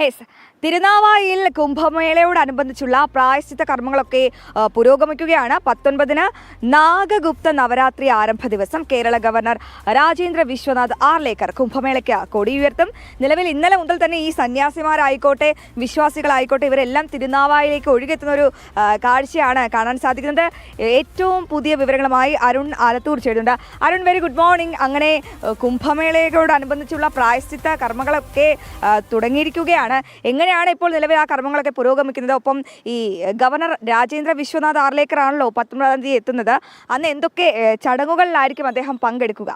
Yes തിരുനാവായിൽ കുംഭമേളയോടനുബന്ധിച്ചുള്ള പ്രായശ്ചിത്ത കർമ്മങ്ങളൊക്കെ പുരോഗമിക്കുകയാണ്. പത്തൊൻപതിന് നാഗഗുപ്ത നവരാത്രി ആരംഭ ദിവസം കേരള ഗവർണർ രാജേന്ദ്ര വിശ്വനാഥ് ആർലേക്കർ കുംഭമേളയ്ക്ക് കൊടിയുയർത്തും. നിലവിൽ ഇന്നലെ മുതൽ തന്നെ ഈ സന്യാസിമാരായിക്കോട്ടെ വിശ്വാസികളായിക്കോട്ടെ ഇവരെല്ലാം തിരുനാവായിലേക്ക് ഒഴുകെത്തുന്ന ഒരു കാഴ്ചയാണ് കാണാൻ സാധിക്കുന്നത്. ഏറ്റവും പുതിയ വിവരങ്ങളുമായി അരുൺ ആലത്തൂർ ചെയ്തിട്ടുണ്ട് അരുൺ വെരി ഗുഡ് മോർണിംഗ് അങ്ങനെ കുംഭമേളയോടനുബന്ധിച്ചുള്ള പ്രായശ്ചിത്ത കർമ്മങ്ങളൊക്കെ ആ, തുടങ്ങിയിരിക്കുകയാണ് എങ്ങനെയാണ് ഇപ്പോൾ നിലവിൽ ആ കർമ്മങ്ങളൊക്കെ പുരോഗമിക്കുന്നത്? ഒപ്പം ഈ ഗവർണർ രാജേന്ദ്ര വിശ്വനാഥ് ആർലേക്കർ ആണല്ലോ പത്തൊമ്പതാം തീയതി എത്തുന്നത്. അന്ന് എന്തൊക്കെ ചടങ്ങുകളിലായിരിക്കും അദ്ദേഹം പങ്കെടുക്കുക?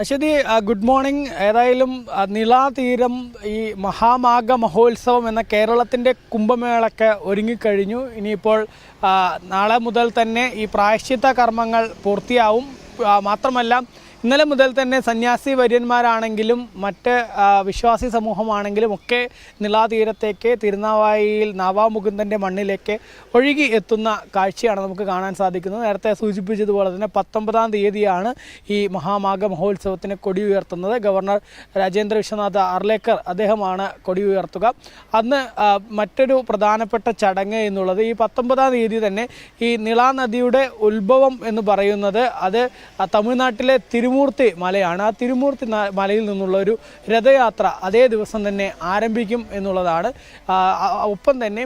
Aswathy good morning. ഏതായാലും നിളാതീരം ഈ മഹാമാഘ മഹോത്സവം എന്ന കേരളത്തിന്റെ കുംഭമേളയ്ക്ക് ഒരുങ്ങിക്കഴിഞ്ഞു. ഇനിയിപ്പോൾ നാളെ മുതൽ തന്നെ ഈ പ്രായശ്ചിത്ത കർമ്മങ്ങൾ പൂർത്തിയാവും. മാത്രമല്ല ഇന്നലെ മുതൽ തന്നെ സന്യാസി വര്യന്മാരാണെങ്കിലും മറ്റ് വിശ്വാസി സമൂഹമാണെങ്കിലും ഒക്കെ നിളാതീരത്തേക്ക് തിരുനാവായിയിൽ നാവാമുകുന്ദന്റെ മണ്ണിലേക്ക് ഒഴുകി എത്തുന്ന കാഴ്ചയാണ് നമുക്ക് കാണാൻ സാധിക്കുന്നത്. നേരത്തെ സൂചിപ്പിച്ചതുപോലെ തന്നെ പത്തൊമ്പതാം തീയതിയാണ് ഈ മഹാമാഘ മഹോത്സവത്തിന് കൊടി ഉയർത്തുന്നത്. ഗവർണർ രാജേന്ദ്ര വിശ്വനാഥ് അർലേക്കർ അദ്ദേഹമാണ് കൊടി ഉയർത്തുക. അന്ന് മറ്റൊരു പ്രധാനപ്പെട്ട ചടങ്ങ് എന്നുള്ളത് ഈ പത്തൊമ്പതാം തീയതി തന്നെ ഈ നിളാ നദിയുടെ ഉത്ഭവം എന്ന് പറയുന്നത് അത് തമിഴ്നാട്ടിലെ തമിഴ്നാട്ടിലെ തിരുമൂർത്തി മലയാണ്. ആ തിരുമൂർത്തി മലയിൽ നിന്നുള്ള ഒരു രഥയാത്ര അതേ ദിവസം തന്നെ ആരംഭിക്കും എന്നുള്ളതാണ്. ഒപ്പം തന്നെ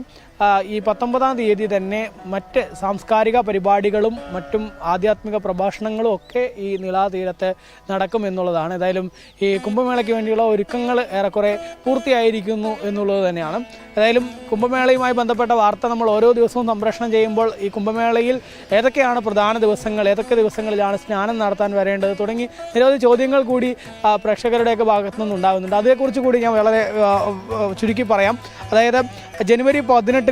ഈ പത്തൊമ്പതാം തീയതി തന്നെ മറ്റ് സാംസ്കാരിക പരിപാടികളും മറ്റും ആധ്യാത്മിക പ്രഭാഷണങ്ങളും ഒക്കെ ഈ നിളാതീരത്ത് നടക്കും എന്നുള്ളതാണ്. ഏതായാലും ഈ കുംഭമേളയ്ക്ക് വേണ്ടിയുള്ള ഒരുക്കങ്ങൾ ഏറെക്കുറെ പൂർത്തിയായിരിക്കുന്നു എന്നുള്ളത് തന്നെയാണ്. ഏതായാലും കുംഭമേളയുമായി ബന്ധപ്പെട്ട വാർത്ത നമ്മൾ ഓരോ ദിവസവും സംപ്രേഷണം ചെയ്യുമ്പോൾ ഈ കുംഭമേളയിൽ ഏതൊക്കെയാണ് പ്രധാന ദിവസങ്ങൾ ഏതൊക്കെ ദിവസങ്ങളിലാണ് സ്നാനം നടത്താൻ വരേണ്ടത് തുടങ്ങി നിരവധി ചോദ്യങ്ങൾ കൂടി പ്രേക്ഷകരുടെയൊക്കെ ഭാഗത്തു നിന്നുണ്ടാകുന്നുണ്ട്. അതേക്കുറിച്ച് കൂടി ഞാൻ വളരെ ചുരുക്കി പറയാം. അതായത് ജനുവരി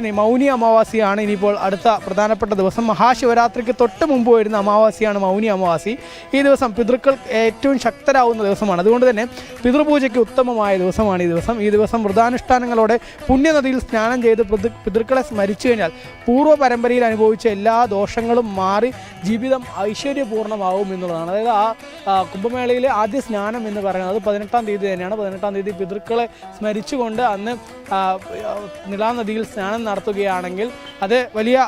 പതിനെട്ടിന് മൗനി അമാവാസിയാണ് ഇനിയിപ്പോൾ അടുത്ത പ്രധാനപ്പെട്ട ദിവസം. മഹാശിവരാത്രിക്ക് തൊട്ട് മുമ്പ് വരുന്ന അമാവാസിയാണ് മൗനി അമാവാസി. ഈ ദിവസം പിതൃക്കൾ ഏറ്റവും ശക്തരാകുന്ന ദിവസമാണ്. അതുകൊണ്ട് തന്നെ പിതൃപൂജയ്ക്ക് ഉത്തമമായ ദിവസമാണ് ഈ ദിവസം. ഈ ദിവസം വ്രതാനുഷ്ഠാനങ്ങളോടെ പുണ്യനദിയിൽ സ്നാനം ചെയ്ത് പിതൃ പിതൃക്കളെ സ്മരിച്ചു കഴിഞ്ഞാൽ പൂർവ പരമ്പരയിൽ അനുഭവിച്ച എല്ലാ ദോഷങ്ങളും മാറി ജീവിതം ഐശ്വര്യപൂർണമാവും എന്നുള്ളതാണ്. അതായത് ആ കുംഭമേളയിലെ ആദ്യ സ്നാനം എന്ന് പറയുന്നത് പതിനെട്ടാം തീയതി തന്നെയാണ്. പതിനെട്ടാം തീയതി പിതൃക്കളെ സ്മരിച്ചുകൊണ്ട് അന്ന് നിളാനദിയിൽ സ്നാനം നടത്തുകയാണെങ്കിൽ അത് വലിയ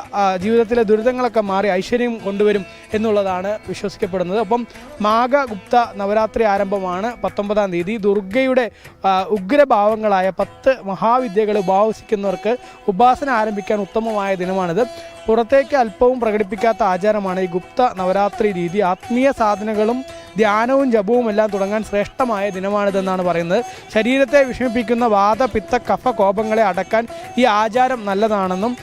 ജീവിതത്തിലെ ദുരിതങ്ങളൊക്കെ മാറി ഐശ്വര്യം കൊണ്ടുവരും എന്നുള്ളതാണ് വിശ്വസിക്കപ്പെടുന്നത്. അപ്പം മാഘഗുപ്ത നവരാത്രി ആരംഭമാണ് പത്തൊമ്പതാം തീയതി. ദുർഗയുടെ ഉഗ്രഭാവങ്ങളായ പത്ത് മഹാവിദ്യകൾ ഉപാസിക്കുന്നവർക്ക് ഉപാസന ആരംഭിക്കാൻ ഉത്തമമായ ദിനമാണിത്. പുറത്തേക്ക് അല്പവും പ്രകടിപ്പിക്കാത്ത ആചാരമാണ് ഈ ഗുപ്ത നവരാത്രി രീതി. ആത്മീയ സാധനങ്ങളും ധ്യാനവും ജപവും എല്ലാം തുടങ്ങാൻ ശ്രേഷ്ഠമായ ദിനമാണിതെന്നാണ് പറയുന്നത്. ശരീരത്തെ വിഷമിപ്പിക്കുന്ന വാത പിത്ത കഫ കോപങ്ങളെ അടക്കാൻ ഈ ആചാരം നല്ലതാണെന്നും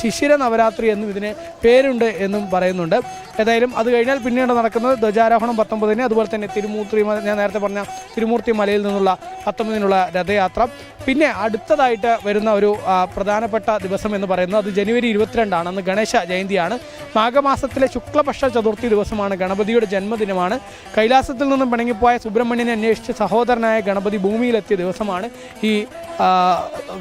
ശിശിര നവരാത്രി എന്നും ഇതിന് പേരുണ്ട് എന്നും പറയുന്നുണ്ട്. ഏതായാലും അത് കഴിഞ്ഞാൽ പിന്നീട് നടക്കുന്നത് ധ്വജാരോഹണം പത്തൊമ്പതിന് അതുപോലെ തന്നെ തിരുമൂർത്തി ഞാൻ നേരത്തെ പറഞ്ഞ തിരുമൂർത്തി മലയിൽ നിന്നുള്ള പത്തൊമ്പതിനുള്ള രഥയാത്ര. പിന്നെ അടുത്തതായിട്ട് വരുന്ന ഒരു പ്രധാനപ്പെട്ട ദിവസം എന്ന് പറയുന്നത് അത് ജനുവരി ഇരുപത്തിരണ്ടാണ് അന്ന് ഗണേശ ജയന്തിയാണ്. മാഘമാസത്തിലെ ശുക്ലപക്ഷ ചതുർത്ഥി ദിവസമാണ് ഗണപതിയുടെ ജന്മദിനമാണ്. കൈലാസത്തിൽ നിന്നും പിണങ്ങിപ്പോയ സുബ്രഹ്മണ്യനെ അന്വേഷിച്ച് സഹോദരനായ ഗണപതി ഭൂമിയിലെത്തിയ ദിവസമാണ് ഈ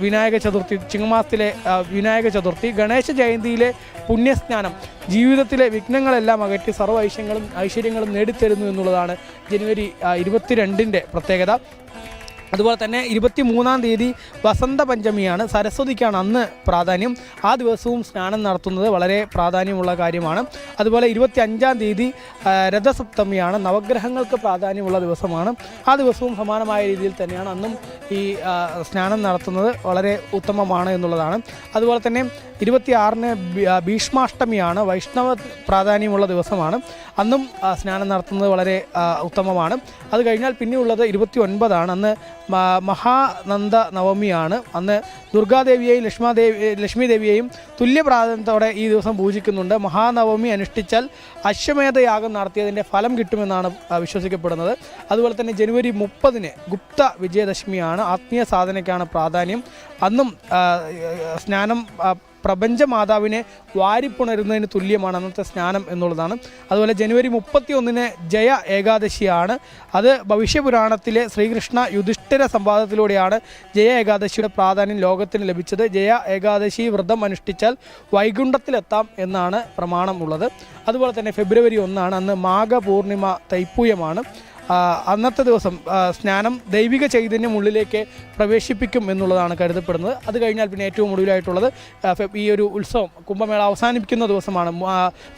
വിനായക ചതുർത്ഥി ചിങ്ങമാസത്തിലെ വിനായക ചതുർത്ഥി. ഗണേശ ജയന്തിയിലെ പുണ്യസ്നാനം ജീവിതത്തിലെ വിഘ്നങ്ങളെല്ലാം അകറ്റി സർവ ഐശ്വര്യങ്ങളും ഐശ്വര്യങ്ങളും നേടിത്തരുന്നു എന്നുള്ളതാണ് ജനുവരി ഇരുപത്തിരണ്ടിന്റെ പ്രത്യേകത. അതുപോലെ തന്നെ ഇരുപത്തി മൂന്നാം തീയതി വസന്ത പഞ്ചമിയാണ് സരസ്വതിക്കാണ് അന്ന് പ്രാധാന്യം. ആ ദിവസവും സ്നാനം നടത്തുന്നത് വളരെ പ്രാധാന്യമുള്ള കാര്യമാണ്. അതുപോലെ ഇരുപത്തി അഞ്ചാം തീയതി രഥസപ്തമിയാണ്. നവഗ്രഹങ്ങൾക്ക് പ്രാധാന്യമുള്ള ദിവസമാണ്. ആ ദിവസവും സമാനമായ രീതിയിൽ തന്നെയാണ് അന്നും ഈ സ്നാനം നടത്തുന്നത് വളരെ ഉത്തമമാണ് എന്നുള്ളതാണ്. അതുപോലെ തന്നെ ഇരുപത്തിയാറിന് ഭീഷ്മാഷ്ടമിയാണ് വൈഷ്ണവ പ്രാധാന്യമുള്ള ദിവസമാണ്. അന്നും സ്നാനം നടത്തുന്നത് വളരെ ഉത്തമമാണ്. അത് കഴിഞ്ഞാൽ പിന്നെയുള്ളത് ഇരുപത്തി ഒൻപതാണ് അന്ന് മഹാനന്ദ നവമിയാണ്. അന്ന് ദുർഗാദേവിയെയും ലക്ഷ്മാദേവി ലക്ഷ്മി ദേവിയെയും തുല്യ പ്രാധാന്യത്തോടെ ഈ ദിവസം പൂജിക്കുന്നുണ്ട്. മഹാനവമി അനുഷ്ഠിച്ചാൽ അശ്വമേധയാഗം നടത്തിയതിന്റെ ഫലം കിട്ടുമെന്നാണ് വിശ്വസിക്കപ്പെടുന്നത്. അതുപോലെ തന്നെ ജനുവരി മുപ്പതിന് ഗുപ്ത വിജയദശമിയാണ് ആത്മീയ സാധനയ്ക്കാണ് പ്രാധാന്യം. അന്നും സ്നാനം ആ, പ്രപഞ്ച മാതാവിനെ വാരിപ്പുണരുന്നതിന് തുല്യമാണ് അന്നത്തെ സ്നാനം എന്നുള്ളതാണ്. അതുപോലെ ജനുവരി മുപ്പത്തി ഒന്നിന് ജയ ഏകാദശിയാണ്. അത് ഭവിഷ്യപുരാണത്തിലെ ശ്രീകൃഷ്ണ യുധിഷ്ഠിര സംവാദത്തിലൂടെയാണ് ജയ ഏകാദശിയുടെ പ്രാധാന്യം ലോകത്തിന് ലഭിച്ചത്. ജയ ഏകാദശി വ്രതം അനുഷ്ഠിച്ചാൽ വൈകുണ്ഠത്തിലെത്താം എന്നാണ് പ്രമാണമുള്ളത് അതുപോലെ തന്നെ ഫെബ്രുവരി ഒന്നാണ് അന്ന് മാഘപൂർണിമ തൈപ്പൂയമാണ്. അന്നത്തെ ദിവസം സ്നാനം ദൈവിക ചൈതന്യം ഉള്ളിലേക്ക് പ്രവേശിപ്പിക്കും എന്നുള്ളതാണ് കരുതപ്പെടുന്നത്. അത് കഴിഞ്ഞാൽ പിന്നെ ഏറ്റവും ഒടുവിലായിട്ടുള്ളത് ഈ ഒരു ഉത്സവം കുംഭമേള അവസാനിപ്പിക്കുന്ന ദിവസമാണ്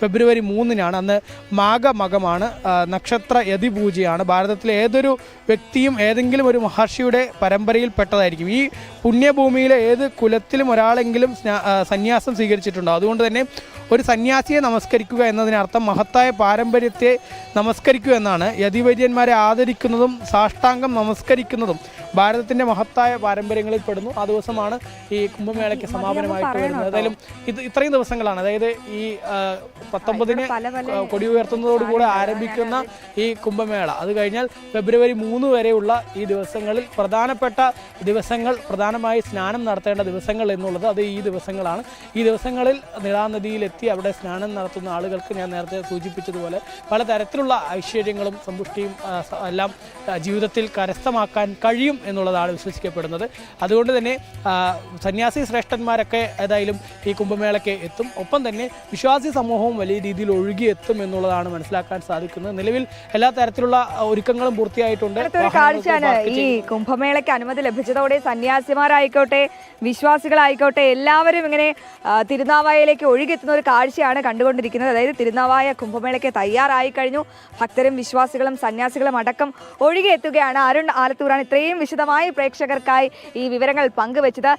ഫെബ്രുവരി മൂന്നിനാണ്. അന്ന് മാഘമകമാണ് നക്ഷത്ര യതിപൂജയാണ്. ഭാരതത്തിലെ ഏതൊരു വ്യക്തിയും ഏതെങ്കിലും ഒരു മഹർഷിയുടെ പരമ്പരയിൽ പെട്ടതായിരിക്കും ഈ പുണ്യഭൂമിയിലെ ഏത് കുലത്തിലും ഒരാളെങ്കിലും സന്യാസം സ്വീകരിച്ചിട്ടുണ്ടോ? അതുകൊണ്ട് തന്നെ ഒരു സന്യാസിയെ നമസ്കരിക്കുക എന്നതിനർത്ഥം മഹത്തായ പാരമ്പര്യത്തെ നമസ്കരിക്കുക എന്നാണ്. യതിവര്യന്മാരെ ആദരിക്കുന്നതും സാഷ്ടാംഗം നമസ്കരിക്കുന്നതും ഭാരതത്തിന്റെ മഹത്തായ പാരമ്പര്യങ്ങളിൽ പെടുന്നു. ആ ദിവസമാണ് ഈ കുംഭമേളയ്ക്ക് സമാപനമായിട്ട് വരുന്നത് ഏതായാലും ഇത് ഇത്രയും ദിവസങ്ങളാണ്. അതായത് ഈ പത്തൊമ്പതിന് കൊടി ഉയർത്തുന്നതോടുകൂടി ആരംഭിക്കുന്ന ഈ കുംഭമേള. അത് കഴിഞ്ഞാൽ ഫെബ്രുവരി മൂന്ന് വരെയുള്ള ഈ ദിവസങ്ങളിൽ പ്രധാനപ്പെട്ട ദിവസങ്ങൾ പ്രധാനമായി സ്നാനം നടത്തേണ്ട ദിവസങ്ങൾ എന്നുള്ളത് അത് ഈ ദിവസങ്ങളാണ്. ഈ ദിവസങ്ങളിൽ നിളാനദിയിലെത്തി അവിടെ സ്നാനം നടത്തുന്ന ആളുകൾക്ക് ഞാൻ നേരത്തെ സൂചിപ്പിച്ചതുപോലെ പലതരത്തിലുള്ള ഐശ്വര്യങ്ങളും സമ്പുഷ്ടിയും എല്ലാം ജീവിതത്തിൽ കരസ്ഥമാക്കാൻ കഴിയും എന്നുള്ളതാണ് വിശ്വസിക്കപ്പെടുന്നത്. അതുകൊണ്ട് തന്നെ സന്യാസി ശ്രേഷ്ഠന്മാരൊക്കെ ഏതായാലും ഈ കുംഭമേളയ്ക്ക് എത്തും. ഒപ്പം തന്നെ വിശ്വാസി സമൂഹവും വലിയ രീതിയിൽ ഒഴുകിയെത്തും എന്നുള്ളതാണ് മനസ്സിലാക്കാൻ സാധിക്കുന്നത്. നിലവിൽ എല്ലാ തരത്തിലുള്ള ഒരുക്കങ്ങളും പൂർത്തിയായിട്ടുണ്ട്. കാഴ്ചയാണ് ഈ കുംഭമേളയ്ക്ക് അനുമതി ലഭിച്ചതോടെ സന്യാസിമാരായിക്കോട്ടെ വിശ്വാസികളായിക്കോട്ടെ എല്ലാവരും ഇങ്ങനെ തിരുനാവായയിലേക്ക് ഒഴുകിയെത്തുന്ന ഒരു കാഴ്ചയാണ് കണ്ടുകൊണ്ടിരിക്കുന്നത്. അതായത് തിരുനാവായ കുംഭമേളയ്ക്ക് തയ്യാറായി കഴിഞ്ഞു. ഭക്തരും വിശ്വാസികളും സന്യാസികളും അടക്കം ഒഴുകിയെത്തുകയാണ്. അരുൺ ആലത്തൂറാണ് ഇത്രയും വിശദമായി പ്രേക്ഷകർക്കായി ഈ വിവരങ്ങൾ പങ്കുവച്ചത്